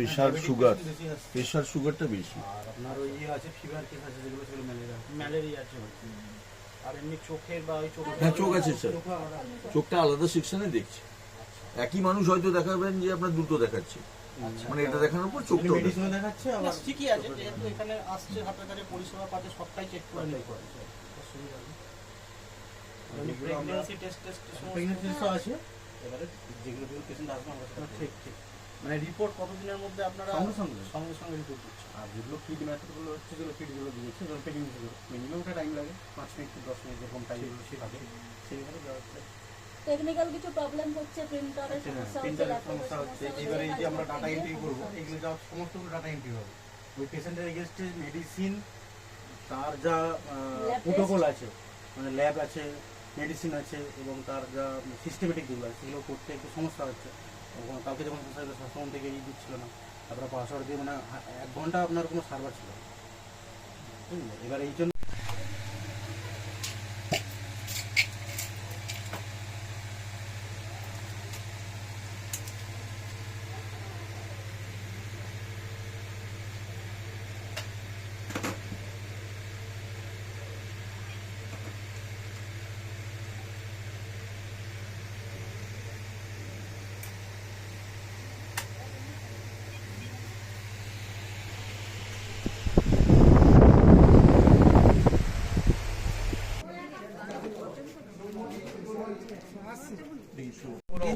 Pressure sugar pressure সুগারটা বেশি। আর আপনার ওই ইয়ে আছে ফিভার কেস আছে যেগুলো সেগুলো ম্যালেরিয়া ম্যালেরিয়া আছে আর এমনি চোখের বা ওই চোখের হ্যাঁ চোখ আছে স্যার চোখটা আলাদা সেকশনে দেখছি। একই মানুষ হয়তো দেখাবেন যে আপনার দুটো দেখাচ্ছে। মানে এটা দেখানোর পর চোখটা মেডিসিনও দেখাচ্ছে আবার ঠিকই আছে যেহেতু এখানে আসছে হাতের কাছে পরিষেবা পাচ্ছে সবটাই চেক করে অসুবিধা নেই। প্রেগনেন্সি টেস্ট টেস্ট আছে। এবারে যেগুলো যেগুলো পেশেন্ট আসবে আমরা সেটা ঠিক ঠিক। মানে রিপোর্ট কতদিনের মধ্যে আপনারা সঙ্গে সঙ্গে। সঙ্গে সঙ্গে রিপোর্ট দিচ্ছেন? আর যেগুলো ফিড ম্যাথডগুলো হচ্ছে যেগুলো ফিডগুলো দিয়েছে যেগুলো প্রেগনেন্সিগুলো মিনিমাম একটা টাইম লাগে পাঁচ মিনিট কি দশ মিনিট যেরকম টাইম লাগে সেইভাবে দেওয়া হচ্ছে। টেকনিক্যাল কিছু প্রবলেম হচ্ছে প্রিন্টারের সমস্যা হচ্ছে প্রিন্টারের সমস্যা হচ্ছে। এবারে এই যে আমরা ডাটা এন্ট্রি করব। এগুলো যা সমস্তগুলো ডাটা এন্ট্রি হবে। ওই পেশেন্টের এগেনস্টে মেডিসিন তার যা প্রোটোকল আছে মানে ল্যাব আছে মেডিসিন আছে এবং তার যা সিস্টেমেটিক যেগুলো আছে সেগুলো করতে একটু সমস্যা হচ্ছে। এবং কালকে যখন সার্ভিস সবসময় থেকে ই দিচ্ছিল না, তারপরে পাসওয়ার্ড দিয়ে মানে এক ঘণ্টা আপনার কোনো সার্ভার ছিল না। এবার এই জন্য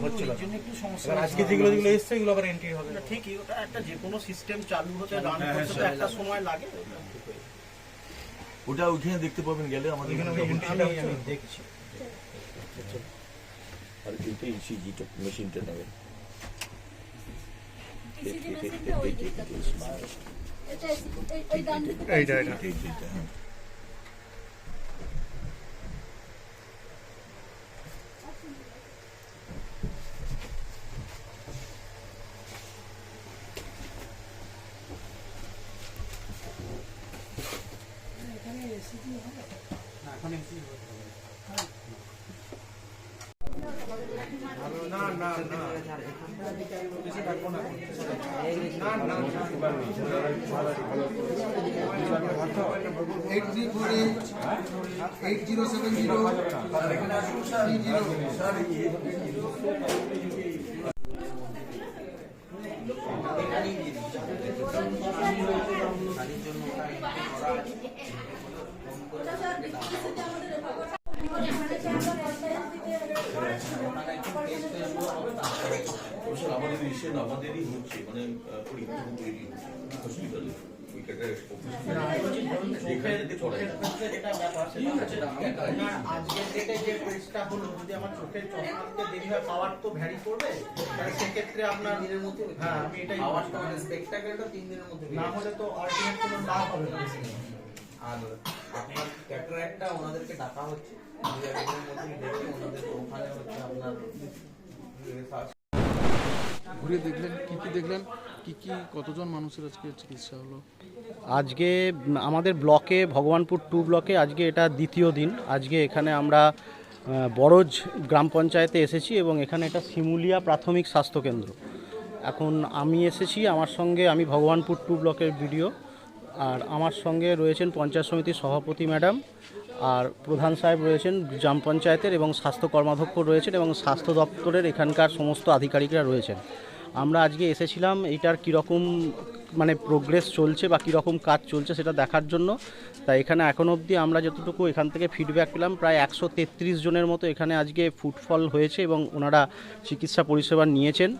হচ্ছে না। এর জন্য একটু সমস্যা এবার আজকে যেগুলো যেগুলো এসছে এগুলো আবার এন্ট্রি হবে। ঠিকই ওটা একটা যে কোনো সিস্টেম চালু হতে রান হ্যাঁ, করতে তো হ্যাঁ, একটা সময় লাগে। ওটা ওখানে দেখতে পাবেন গেলে আমাদের এখানে আমি দেখছি। আর এটা ইসিজিটা মেশিনটা নেবেন এইটা এইটা, eight three four eight eight zero seven zero three zero অবশ্য আমাদের আমাদেরই হচ্ছে মানে তৈরি হচ্ছে হসপিটালে আপনার হয় পাওয়ার তো ভ্যারি করবে তাহলে সেক্ষেত্রে আপনার দিনের মধ্যে হ্যাঁ আমি এটাই আওয়াজটা মানে তিন দিনের মধ্যে না হলে তো আলটিমেট কোনো লাভ হবে না। আর আপনার ক্যাটারাক্টটা ওনাদেরকে ডাকা হচ্ছে। ওনাদেরকে ওখানে হচ্ছে আপনার ঘুরে দেখলেন, কি কি দেখলেন? কি কি, কতজন মানুষের আজকে চিকিৎসা হলো? আজকে আমাদের ব্লকে, ভগবানপুর টু ব্লকে আজকে এটা দ্বিতীয় দিন। আজকে এখানে আমরা বড়জ গ্রাম পঞ্চায়েতে এসেছি এবং এখানে এটা শিমুলিয়া প্রাথমিক স্বাস্থ্যকেন্দ্র এখন আমি এসেছি, আমার সঙ্গে আমি ভগবানপুর টু ব্লকের ভিডিও আর আমার সঙ্গে রয়েছেন পঞ্চায়েত সমিতির সভাপতি ম্যাডাম, আর প্রধান সাহেব রয়েছেন গ্রাম পঞ্চায়েতের এবং স্বাস্থ্য কর্মাধ্যক্ষ রয়েছেন এবং স্বাস্থ্য দপ্তরের এখানকার সমস্ত আধিকারিকরা রয়েছেন। আমরা আজকে এসেছিলাম, এটার কীরকম মানে প্রোগ্রেস চলছে বা কীরকম কাজ চলছে সেটা দেখার জন্য। তাই এখানে এখন অবধি আমরা যতটুকু এখান থেকে ফিডব্যাক পেলাম, প্রায় একশো তেত্রিশ জনের মতো এখানে আজকে ফুটফল হয়েছে এবং ওনারা চিকিৎসা পরিষেবা নিয়েছেন।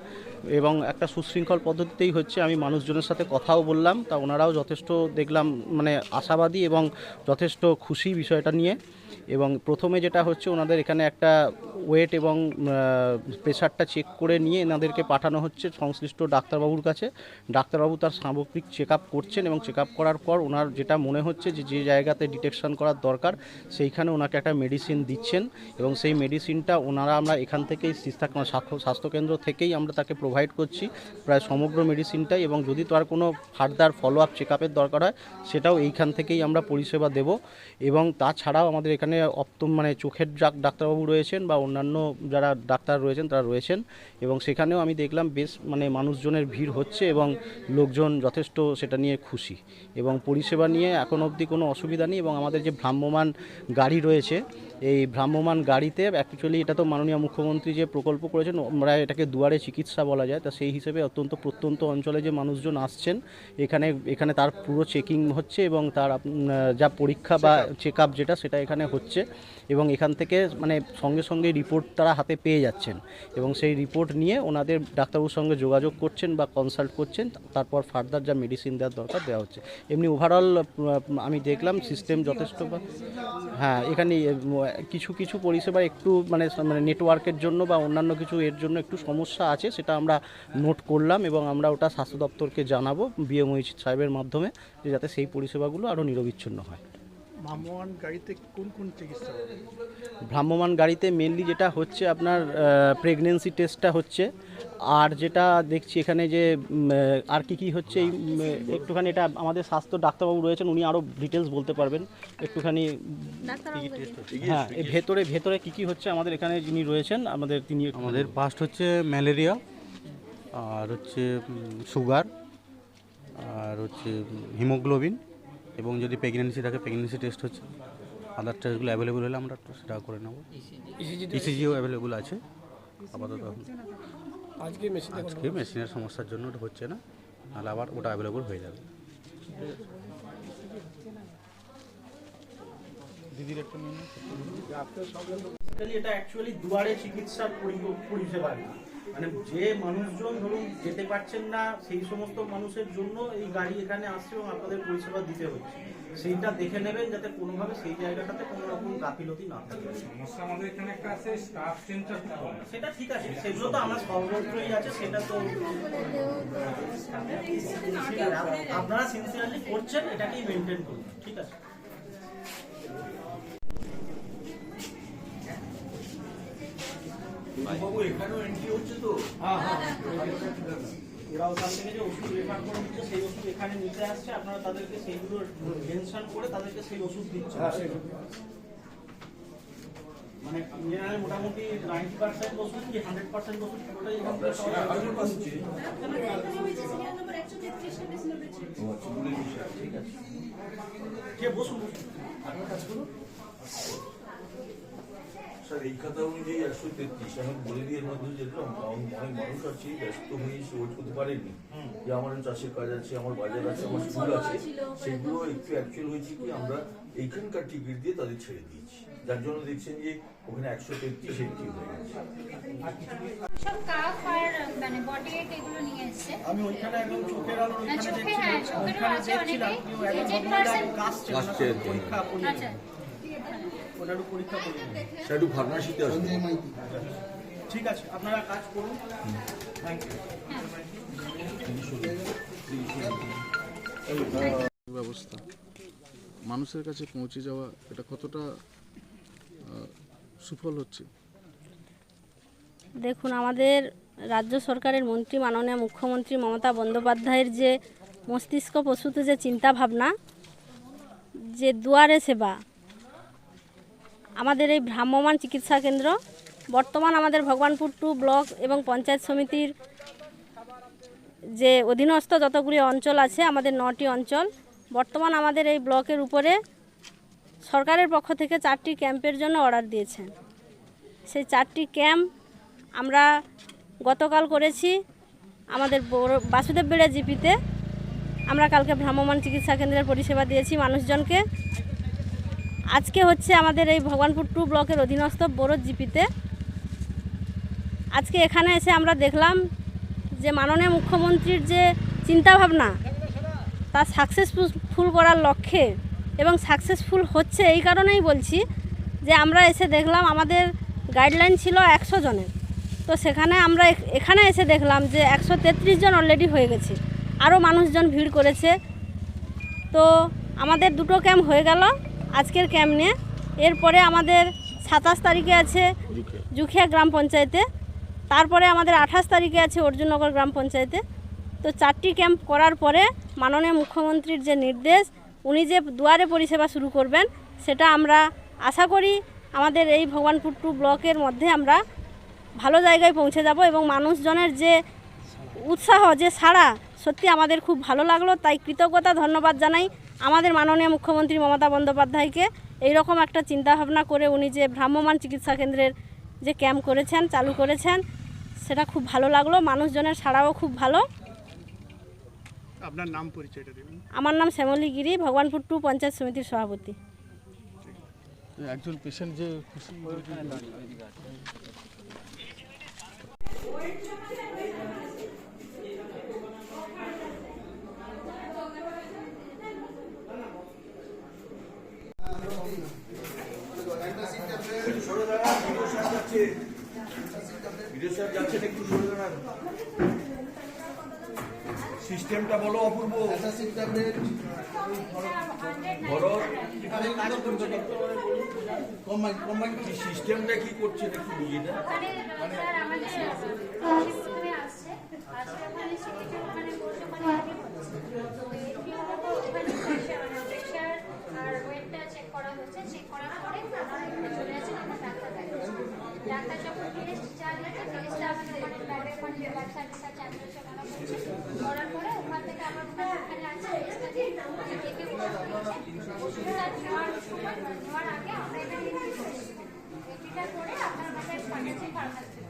এবং একটা সুশৃঙ্খল পদ্ধতিতেই হচ্ছে, আমি মানুষজনের সাথে কথাও বললাম, তা ওনারাও যথেষ্ট দেখলাম মানে আশাবাদী এবং যথেষ্ট খুশি বিষয়টা নিয়ে। এবং প্রথমে যেটা হচ্ছে, ওনাদের এখানে একটা ওয়েট এবং প্রেশারটা চেক করে নিয়ে এনাদেরকে পাঠানো হচ্ছে সংশ্লিষ্ট ডাক্তারবাবুর কাছে। ডাক্তারবাবু তার সামগ্রিক চেক আপ করছেন এবং চেক আপ করার পর ওনার যেটা মনে হচ্ছে যে যে জায়গাতে ডিটেকশন করার দরকার, সেইখানে ওনাকে একটা মেডিসিন দিচ্ছেন এবং সেই মেডিসিনটা ওনারা আমরা এখান থেকেই স্বাস্থ্য স্বাস্থ্যকেন্দ্র থেকেই আমরা তাকে প্রোভাইড প্রোভাইড করছি, প্রায় সমগ্র মেডিসিনটাই এবং যদি তার কোনো ফার্দার ফলো আপ চেক দরকার হয়, সেটাও এইখান থেকেই আমরা পরিষেবা দেব। এবং তাছাড়াও আমাদের এখানে অপ্তম মানে চোখের ডাক- ডাক্তারবাবু রয়েছেন বা অন্যান্য যারা ডাক্তার রয়েছেন, তারা রয়েছেন। এবং সেখানেও আমি দেখলাম বেশ মানে মানুষজনের ভিড় হচ্ছে এবং লোকজন যথেষ্ট সেটা নিয়ে খুশি। এবং পরিষেবা নিয়ে এখন অবধি কোনো অসুবিধা নেই এবং আমাদের যে ভ্রাম্যমান গাড়ি রয়েছে, এই ভ্রাম্যমান গাড়িতে অ্যাকচুয়ালি এটা তো মাননীয় মুখ্যমন্ত্রী যে প্রকল্প করেছেন আমরা এটাকে দুয়ারে চিকিৎসা বলা যায়। তা সেই হিসেবে অত্যন্ত প্রত্যন্ত অঞ্চলে যে মানুষজন আসছেন এখানে এখানে তার পুরো চেকিং হচ্ছে এবং তার যা পরীক্ষা বা চেক আপ যেটা সেটা এখানে হচ্ছে এবং এখান থেকে মানে সঙ্গে সঙ্গে রিপোর্ট তারা হাতে পেয়ে যাচ্ছেন এবং সেই রিপোর্ট নিয়ে ওনাদের ডাক্তারবাবুর সঙ্গে যোগাযোগ করছেন বা কনসাল্ট করছেন তারপর ফার্দার যা মেডিসিন দেওয়ার দরকার দেওয়া হচ্ছে। এমনি ওভারঅল আমি দেখলাম সিস্টেম যথেষ্ট হ্যাঁ এখানে কিছু কিছু পরিষেবা একটু মানে মানে নেটওয়ার্কের জন্য বা অন্যান্য কিছু এর জন্য একটু সমস্যা আছে সেটা আমরা নোট করলাম এবং আমরা ওটা স্বাস্থ্য দপ্তরকে জানাব বিএমওই সাহেবের মাধ্যমে যে যাতে সেই পরিষেবাগুলো আরও নিরবিচ্ছিন্ন হয়। ভ্রাম্যমান গাড়িতে কোন কোন চিকিৎসা ভ্রাম্যমান গাড়িতে মেনলি যেটা হচ্ছে আপনার প্রেগনেন্সি টেস্টটা হচ্ছে আর যেটা দেখছি এখানে যে আর কি কি হচ্ছে এই একটুখানি এটা আমাদের স্বাস্থ্য ডাক্তারবাবু রয়েছেন উনি আরও ডিটেলস বলতে পারবেন। একটুখানি হ্যাঁ ভেতরে ভেতরে কি কি হচ্ছে আমাদের এখানে যিনি রয়েছেন আমাদের তিনি আমাদের ফার্স্ট হচ্ছে ম্যালেরিয়া আর হচ্ছে সুগার আর হচ্ছে হিমোগ্লোবিন এবং যদি প্রেগনেন্সি থাকে প্রেগনেন্সি টেস্ট হচ্ছে। আদার টেস্টগুলো অ্যাভেলেবল হলে আমরা একটু সেটা করে নেব। ইসিজিও অ্যাভেলেবল আছে আপাতত। আজকে মেশিন আজকে মেশিনের সমস্যার জন্য ওটা হচ্ছে না নাহলে আবার ওটা অ্যাভেলেবল হয়ে যাবে। দিদির একটা এটা অ্যাকচুয়ালি দুয়ারে চিকিৎসার পরি- পরিষেবা। মানে যে মানুষজন ধরুন যেতে পারছেন না সেই সমস্ত মানুষের জন্য এই গাড়ি এখানে আসছে এবং আপনাদের পরিষেবা দিতে হচ্ছে। সেইটা দেখে নেবেন যাতে কোনোভাবে সেই জায়গাটাতে কোনো রকম গাফিলতি না থাকে। সমস্যা আমাদের এখানে একটা আছে স্টাফ সেন্টার সেটা ঠিক আছে সেগুলো তো আমার সর্বত্রই আছে সেটা তো আপনারা সিনসিয়ারলি করছেন এটাকেই মেনটেন করুন ঠিক আছে? বাবু এখানেও তো ওরা ওখান থেকে যে ওষুধ রেফার করে দিচ্ছে সেই ওষুধ এখানে নিতে আসছে আপনারা তাদেরকে সেইগুলো মেনশন করে তাদেরকে সেই ওষুধ দিচ্ছেন মানে জেনারেল মোটামুটি নাইনটি পার্সেন্ট ওষুধ কি হান্ড্রেড পার্সেন্ট ওষুধ পুরোটাই এখান থেকে কে বসুন বসুন। আপনার কাজ করুন। স্যার এই কথা অনুযায়ী একশো তেত্রিশ। আমি বলে দিয়ে এর মধ্যে যেতাম অনেক মানুষ আছে ব্যস্ত হয়ে সে ওয়েট করতে পারেনি। যে আমার চাষের কাজ আছে আমার বাজার আছে আমার স্কুল আছে সেগুলো একটু অ্যাকচুয়াল হয়েছে কি আমরা এইখানকার টিকিট দিয়ে তাদের ছেড়ে দিয়েছি। যার জন্য দেখছেন যে ওখানে একশো তেত্রিশ এন্ট্রি হয়ে গেছে। সব কাফ আর মানে বডি এট এগুলো নিয়ে এসছে। আমি ওইখানে একদম চোখের আলোর হ্যাঁ, ওইখানে হ্যাঁ, দেখছিলাম ওইখানে কি। পরীক্ষা করিয়ে ওটা একটু পরীক্ষা করিয়ে সেটা একটু ফার্মাসিতে আসবে। ঠিক আছে আপনারা কাজ করুন। থ্যাংক ইউ ব্যবস্থা। মানুষের কাছে পৌঁছে যাওয়া এটা কতটা সুফল হচ্ছে? দেখুন আমাদের রাজ্য সরকারের মন্ত্রী মাননীয় মুখ্যমন্ত্রী মমতা বন্দ্যোপাধ্যায়ের যে মস্তিষ্ক প্রসূত যে চিন্তা ভাবনা যে দুয়ারে সেবা আমাদের এই ভ্রাম্যমান চিকিৎসা কেন্দ্র। বর্তমান আমাদের ভগবানপুর টু ব্লক এবং পঞ্চায়েত সমিতির যে অধীনস্থ যতগুলি অঞ্চল আছে, আমাদের নটি অঞ্চল। বর্তমান আমাদের এই ব্লকের উপরে সরকারের পক্ষ থেকে চারটি ক্যাম্পের জন্য অর্ডার দিয়েছেন। সেই চারটি ক্যাম্প আমরা গতকাল করেছি আমাদের বাসুদেব বেড়ে জিপিতে। আমরা কালকে ভ্রাম্যমান চিকিৎসা কেন্দ্রের পরিষেবা দিয়েছি মানুষজনকে। আজকে হচ্ছে আমাদের এই ভগবানপুর টু ব্লকের অধীনস্থ বড় জিপিতে। আজকে এখানে এসে আমরা দেখলাম যে মাননীয় মুখ্যমন্ত্রীর যে চিন্তাভাবনা, তা সাকসেসফুল করার লক্ষ্যে এবং সাকসেসফুল হচ্ছে এই কারণেই বলছি যে আমরা এসে দেখলাম আমাদের গাইডলাইন ছিল একশো জনের। তো সেখানে আমরা এখানে এসে দেখলাম যে একশো তেত্রিশ জন অলরেডি হয়ে গেছে। আরও মানুষজন ভিড় করেছে। তো আমাদের দুটো ক্যাম্প হয়ে গেল। আজকের ক্যাম্প। নিয়ে এরপরে আমাদের সাতাশ তারিখে আছে জুখিয়া গ্রাম পঞ্চায়েতে। তারপরে আমাদের আঠাশ তারিখে আছে অর্জুননগর গ্রাম পঞ্চায়েতে। তো চারটি ক্যাম্প করার পরে মাননীয় মুখ্যমন্ত্রীর যে নির্দেশ, উনি যে দুয়ারে পরিষেবা শুরু করবেন, সেটা আমরা আশা করি আমাদের এই ভগবানপুর টু ব্লকের মধ্যে আমরা ভালো জায়গায় পৌঁছে যাব এবং মানুষজনের যে উৎসাহ, যে সাড়া সত্যি আমাদের খুব ভালো লাগল। তাই কৃতজ্ঞতা, ধন্যবাদ জানাই। আমাদের মাননীয় মুখ্যমন্ত্রী মমতা বন্দ্যোপাধ্যায়কে এইরকম একটা চিন্তাভাবনা করে উনি যে ভ্রাম্যমাণ চিকিৎসা কেন্দ্রের যে ক্যাম্প করেছেন চালু করেছেন সেটা খুব ভালো লাগল। মানুষজনের সাড়াও খুব ভালো। আপনার নাম পরিচয়টা দেবেন? আমার নাম শ্যামলী গিরি ভগবানপুর টু পঞ্চায়েত সমিতির সভাপতি। একজন পেশেন্ট যে খুশি সরে দাঁড়ান ভিডিও সাহেব যাচ্ছে ভিডিও সাহেব যাচ্ছেন একটু সরে দাঁড়ান। সিস্টেমটা বলো অপূর্ব। সিস্টেমটা কি করছে একটু বুঝি দেন ওখানে স্যার আমাদের শিবপুরে আসছে আজকে ওখানে শিখেছে ওখানে বসে ওখানে আগে বলছে তো এমনি ওরা ওখানে প্রেশার মানে প্রেশার আর ওয়েটটা চেক করা হচ্ছে চেক করার পরে ওনারা এখানে চলে আসেন আমরা ডাক্তার দেখাচ্ছি ডাক্তার যখন টেস্ট চালিয়েছে টেস্টটা আমাদের ওখানে করার পরে ওখান থেকে আবার ওখানে আছে ওষুধটা নেওয়ার সময় নেওয়ার আগে আমরা এখানে এটিটা করে আপনার পাঠিয়েছি ফার্মাসি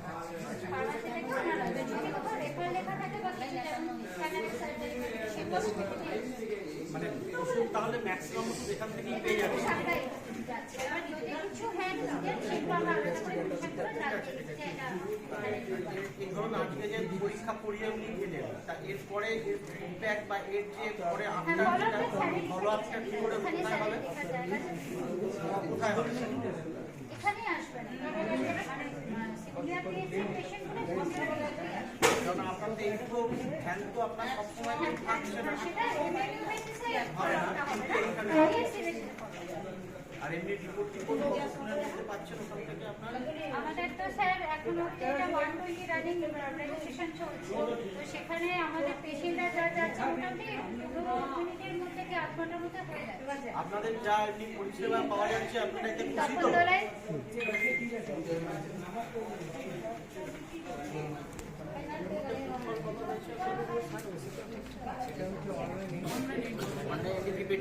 ফার্মাসি থেকে ওনারা যদি কোথাও রেফার লেখা থাকে বা কিছু যেমন ক্যানারি সার্জারি সেগুলো মানে ওষুধ তাহলে ম্যাক্সিমাম ওষুধ এখান থেকেই পেয়ে যাবে। ধরুন আজকে যে পরীক্ষা করিয়ে উনি গেলেন তা এরপরে এর ফিডব্যাক বা এর যে পরে আপনার ফলো আপটা কি করে কোথায় হবে? কোথায় হবে আসবেন মানে পেশেন্টগুলো কারণ আপনাদের এইটুকু ধ্যান তো আপনার সবসময় থাকছে না। আর এমনি রিপোর্ট নিতে পারছেন ওখান থেকে আপনার? আমাদের তো স্যার এখন অব্দি এটা ওয়ান টোয়েন্টি রানিং রেজিস্ট্রেশন চলছে। তো সেখানে আমাদের পেশেন্টরা যা যাচ্ছে মোটামুটি মিনিটের মধ্যে কি আধ ঘণ্টার মধ্যে হয়ে যাচ্ছে আপনাদের যা এমনি পরিষেবা পাওয়া যাচ্ছে আপনারা এতে খুশি তো? মানে রিপিট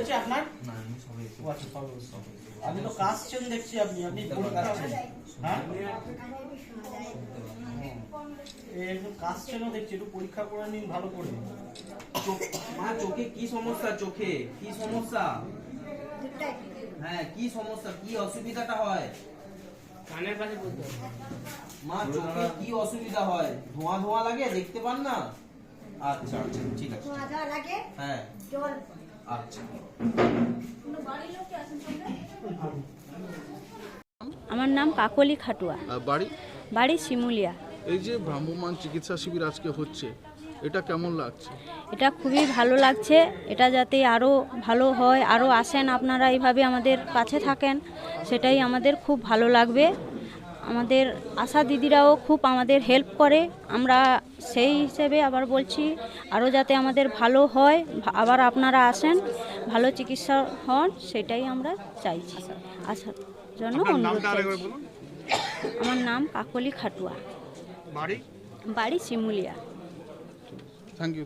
হয়েছে আপনার আচ্ছা। আপনি তো কাশছেন দেখছি আপনি আপনি হ্যাঁ? কাশছেনও দেখছি একটু পরীক্ষা করে নিন ভালো করে। মা চোখে কি সমস্যা চোখে? কি সমস্যা? হ্যাঁ কি সমস্যা? কি অসুবিধাটা হয়? কানের কাছে বলতে মা চোখে কি অসুবিধা হয়? ধোঁয়া ধোঁয়া লাগে? দেখতে পান না? আচ্ছা আচ্ছা ঠিক আছে। হ্যাঁ। আচ্ছা। আমার নাম কাকলি খাটুয়া। বাড়ি? বাড়ি শিমুলিয়া। এই যে ভ্রাম্যমাণ চিকিৎসা শিবির আজকে হচ্ছে এটা কেমন লাগছে? এটা খুবই ভালো লাগছে এটা যাতে আরও ভালো হয় আরও আসেন আপনারা এইভাবে আমাদের কাছে থাকেন সেটাই আমাদের খুব ভালো লাগবে। আমাদের আশা দিদিরাও খুব আমাদের হেল্প করে। আমরা সেই হিসেবে আবার বলছি আরও যাতে আমাদের ভালো হয় আবার আপনারা আসেন ভালো চিকিৎসা হন সেটাই আমরা চাইছি। আসার জন্য অনুরোধ চাইছি। আমার নাম কাকলি খাটুয়া। বাড়ি? বাড়ি শিমুলিয়া। Thank you